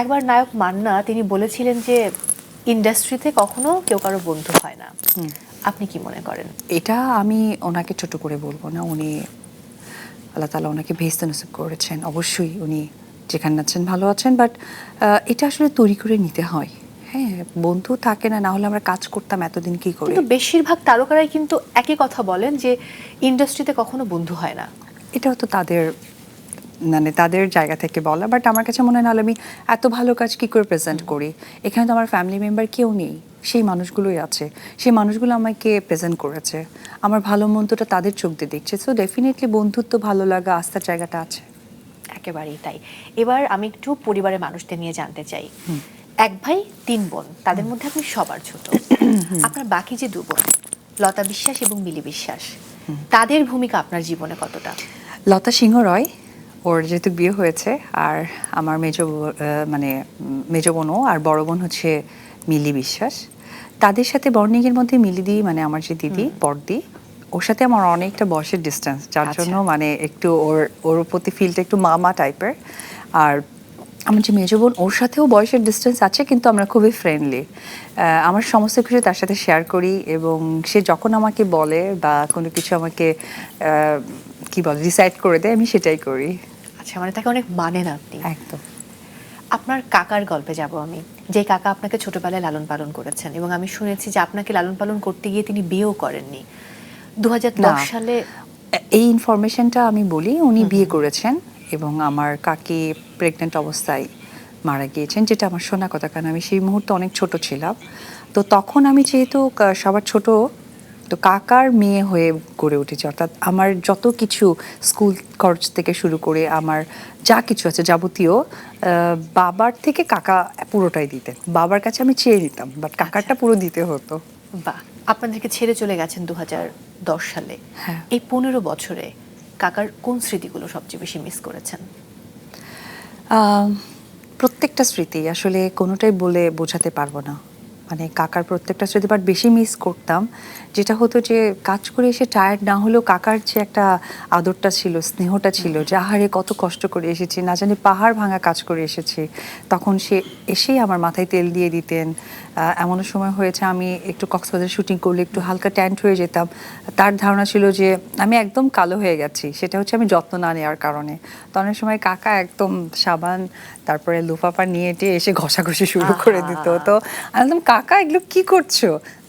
একবার নায়ক মান্না তিনি বলেছিলেন যে ইন্ডাস্ট্রিতে কখনো কেউ কারও বন্ধু হয় না। আপনি কি মনে করেন? এটা আমি ওনাকে ছোট করে বলব না। উনি আল্লাহ তালা ওনাকে ভেস্ত নসিব করেছেন। অবশ্যই উনি যেখানে আছেন ভালো আছেন বাট এটা আসলে তৈরি করে নিতে হয়। হ্যাঁ বন্ধু থাকে না না হলে আমরা কাজ করতাম এতদিন কি করে? কিন্তু বেশিরভাগ তারকারাই কিন্তু একই কথা বলেন যে ইন্ডাস্ট্রিতে কখনো বন্ধু হয় না। এটাও তো তাদের মানে তাদের জায়গা থেকে বলা বাট আমার কাছে মনে হয় আমি এত ভালো কাজ কি করে প্রেজেন্ট করি? এখানে তো আমার ফ্যামিলি মেম্বার কেউ নেই সেই মানুষগুলোই আছে সেই মানুষগুলো আমাকে প্রেজেন্ট করেছে। আমার ভালো মন্দটা তাদের চোখ দিয়ে দেখছে সো ডেফিনেটলি বন্ধুত্ব ভালো লাগা আস্থার জায়গাটা আছে। একেবারেই তাই। এবার আমি একটু পরিবারের মানুষদের নিয়ে জানতে চাই। এক ভাই তিন বোন তাদের মধ্যে আপনি সবার ছোট। আপনার বাকি যে দু বোন লতা বিশ্বাস এবং মিলি বিশ্বাস তাদের ভূমিকা আপনার জীবনে কতটা? লতা সিংহ রয় ওর যেহেতু বিয়ে হয়েছে আর আমার মেজ মানে মেজ বোনও আর বড় বোন হচ্ছে মিলি বিশ্বাস। তাদের সাথে বর্ণিংয়ের মধ্যে মিলি দি মানে আমার যে দিদি বড়দি ওর সাথে আমার অনেকটা বয়সের ডিস্টেন্স যার আচ্ছা। জন্য মানে একটু ওর ওর প্রতি ফিলটা একটু মামা টাইপের আর আমার যে মেজ বোন ওর সাথেও বয়সের ডিস্টেন্স আছে কিন্তু আমরা খুবই ফ্রেন্ডলি আমার সমস্ত কিছু তার সাথে শেয়ার করি এবং সে যখন আমাকে বলে বা কোনো কিছু আমাকে কি বলে ডিসাইড করে দেয় আমি সেটাই করি। আচ্ছা মানে তাকে অনেক মানেন আপনি। একদম। আপনার কাকার গল্পে যাব আমি যে কাকা আপনাকে ছোটবেলায় লালন পালন করেছেন এবং আমি শুনেছি যে আপনাকে লালন পালন করতে গিয়ে তিনি বিয়েও করেননি। দু। সালে এই ইনফরমেশনটা আমি বলি উনি বিয়ে করেছেন এবং আমার কাকি প্রেগনেন্ট অবস্থায় মারা গিয়েছেন যেটা আমার শোনা কথা কারণ আমি সেই মুহূর্তে অনেক ছোট ছিলাম। তো তখন আমি যেহেতু সবার ছোট তো কাকার মেয়ে হয়ে গড়ে উঠেছে। অর্থাৎ আমার যত কিছু স্কুল খরচ থেকে শুরু করে আমার যা কিছু আছে যাবতীয় বাবার থেকে কাকা পুরোটাই দিতেন। বাবার কাছে আমি চেয়ে নিতাম বাট কাকারটা পুরো দিতে হতো। বাহ আপনাদেরকে ছেড়ে চলে গেছেন দু দশ সালে। হ্যাঁ। এই পনেরো বছরে কাকার কোন স্মৃতিগুলো সবচেয়ে বেশি মিস করেছেন? প্রত্যেকটা স্মৃতি আসলে কোনোটাই বলে বোঝাতে পারব না। মানে কাকার প্রত্যেকটা স্মৃতি বাট বেশি মিস করতাম। যেটা হতো যে কাজ করে এসে টায়ার্ড না হলেও কাকার যে একটা আদরটা ছিল স্নেহটা ছিল যে আহারে কত কষ্ট করে এসেছি না জানি পাহাড় ভাঙা কাজ করে এসেছি। তখন সে এসেই আমার মাথায় তেল দিয়ে দিতেন। আহ, এমনও সময় হয়েছে আমি একটু কক্সবাজার শুটিং করলে একটু হালকা ট্যান্ট হয়ে যেতাম। তার ধারণা ছিল যে আমি একদম কালো হয়ে গেছি। সেটা হচ্ছে আমি যত্ন না নেওয়ার কারণে। তো অনেক সময় কাকা একদম সাবান তারপরে লুফাপা নিয়ে এসে ঘষাঘষি শুরু করে দিত। তো বলতাম কাকা এগুলো কি করছ?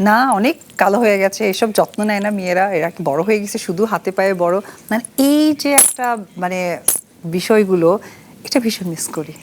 না, অনেক কালো হয়ে গেছে, এসব যত্ন নেয় না মেয়েরা, এরা বড় হয়ে গেছে, শুধু হাতে পায়ে বড়? মানে এই যে একটা মানে বিষয়গুলো, এটা ভীষণ মিস করি।